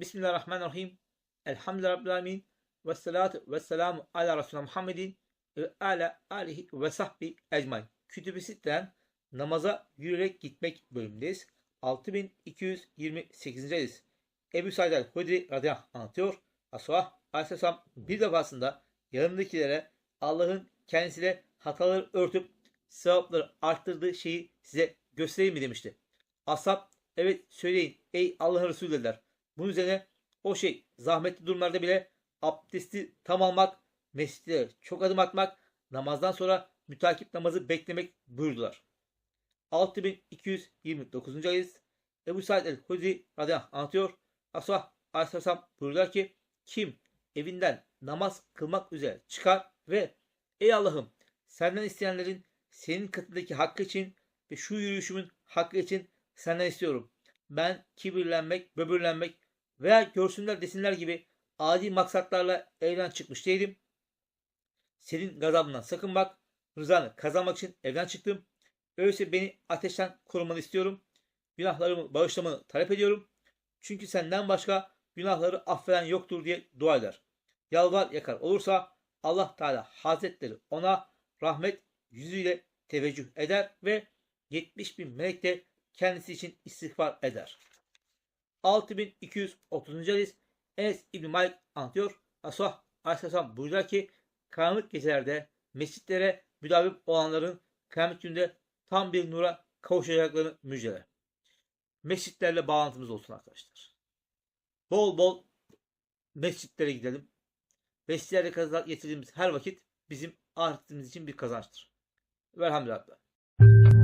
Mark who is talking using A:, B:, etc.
A: Bismillahirrahmanirrahim. Elhamdülillahi. Ve salatu ve selamu ala Resulü Muhammedin ve ala alihi ve sahbi ecmain. Kütüb-i Sitte'den namaza yürüyerek gitmek bölümündeyiz. 6228. hadis. Ebu Said el-Hudri radıyallahu anlatıyor. Resulullah aleyhisselam bir defasında yanındakilere Allah'ın kendisiyle hataları örtüp sevapları arttırdığı şeyi size göstereyim mi demişti. Ashab evet söyleyin ey Allah'ın Resulü dediler. Bunun üzerine o şey zahmetli durumlarda bile abdesti tam almak, mescitlere çok adım atmak, namazdan sonra mütakip namazı beklemek buyurdular. 6229. hadis Ebu Said el-Hudri radıyallahu anlatıyor. Resulullah aleyhisselam buyurdular ki kim evinden namaz kılmak üzere çıkar ve ey Allah'ım senden isteyenlerin senin katındaki hakkı için ve şu yürüyüşümün hakkı için senden istiyorum. Ben kibirlenmek, böbürlenmek veya görsünler desinler gibi adi maksatlarla evden çıkmış değilim. Senin gazabından sakınmak, rızanı kazanmak için evden çıktım. Öyleyse beni ateşten korumanı istiyorum. Günahlarımı bağışlamanı talep ediyorum. Çünkü senden başka günahları affeden yoktur diye dua eder. Yalvar yakar olursa Allah Teala Hazretleri ona rahmet yüzüyle teveccüh eder ve 70 bin melek de kendisi için istiğfar eder. 6230. hadis Enes İbn Malik anlatıyor. Resulullah Aleyhisselam buyuruyor ki karanlık gecelerde mescitlere müdavim olanların kıyamet gününde tam bir nura kavuşacaklarını müjdeler. Mescitlerle bağlantımız olsun arkadaşlar. Bol bol mescitlere gidelim. Mescitlerde kazanç getirdiğimiz her vakit bizim ahiretimiz için bir kazançtır. Velhamdülillah.